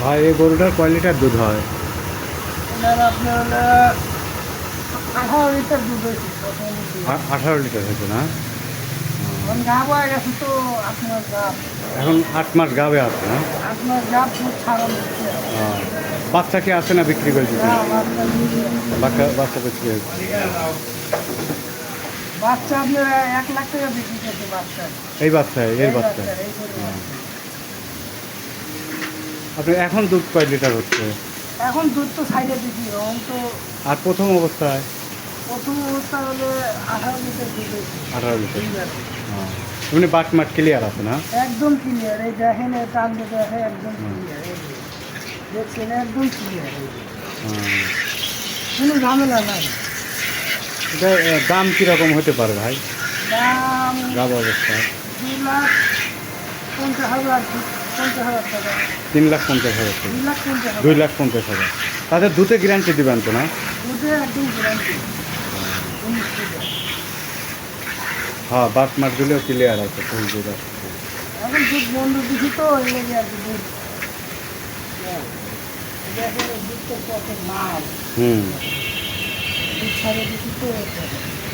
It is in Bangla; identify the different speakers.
Speaker 1: ভাই এই গরুটার কয় লিটার দুধ হয়?
Speaker 2: আঠারো লিটার দুধ হয়েছে
Speaker 1: আঠারো লিটার হয়েছে না?
Speaker 2: এখন হয়ে
Speaker 1: আট মাস গাবে আছে না? বাচ্চা কি আছে না বিক্রি করে দিতে
Speaker 2: না, বাচ্চা
Speaker 1: বাচ্চা বাচ্চা বিক্রি হয়েছে
Speaker 2: বাচ্চা আপনার এক লাখ টাকা বিক্রি করছে বাচ্চা।
Speaker 1: এই বাচ্চা এর বাচ্চা
Speaker 2: বাচ্চার, এই গরুর বাচ্চা।
Speaker 1: আপনি এখন দুধ কয় লিটার হচ্ছে?
Speaker 2: এখন দুধ তো সাইডে বিক্রি এখন তো
Speaker 1: আর প্রথম অবস্থায়?
Speaker 2: প্রথম অবস্থা হলে আঠারো লিটার দুধ।
Speaker 1: আঠারো লিটার। হ্যাঁ। এমনি বাট মাট ক্লিয়ার আছে না?
Speaker 2: একদম ক্লিয়ার এই দেখেন টান দেখে একদম ক্লিয়ার দেখছেন একদম ক্লিয়ার। কোনো ঝামেলা নাই।
Speaker 1: এটা দাম কীরকম হতে পারে ভাই?
Speaker 2: দাম
Speaker 1: গাব অবস্থায়।
Speaker 2: দুই লাখ পঞ্চাশ হাজার
Speaker 1: তিন লাখ পঞ্চাশ হাজার টাকা।
Speaker 2: দুই লাখ পঞ্চাশ হাজার।
Speaker 1: তাদের দুধে গ্যারান্টি দিবেন তো না? হ্যাঁ বাট মাট দিলেও ক্লিয়ার আছে ফুল দুধ আছে।
Speaker 2: এখন দুধ বন্ধ দিছি তো আর কি দুধ। দেখেন এই দুধ তো কত মাল
Speaker 1: হুম।
Speaker 2: দুধ ছাড়ে দিছি তো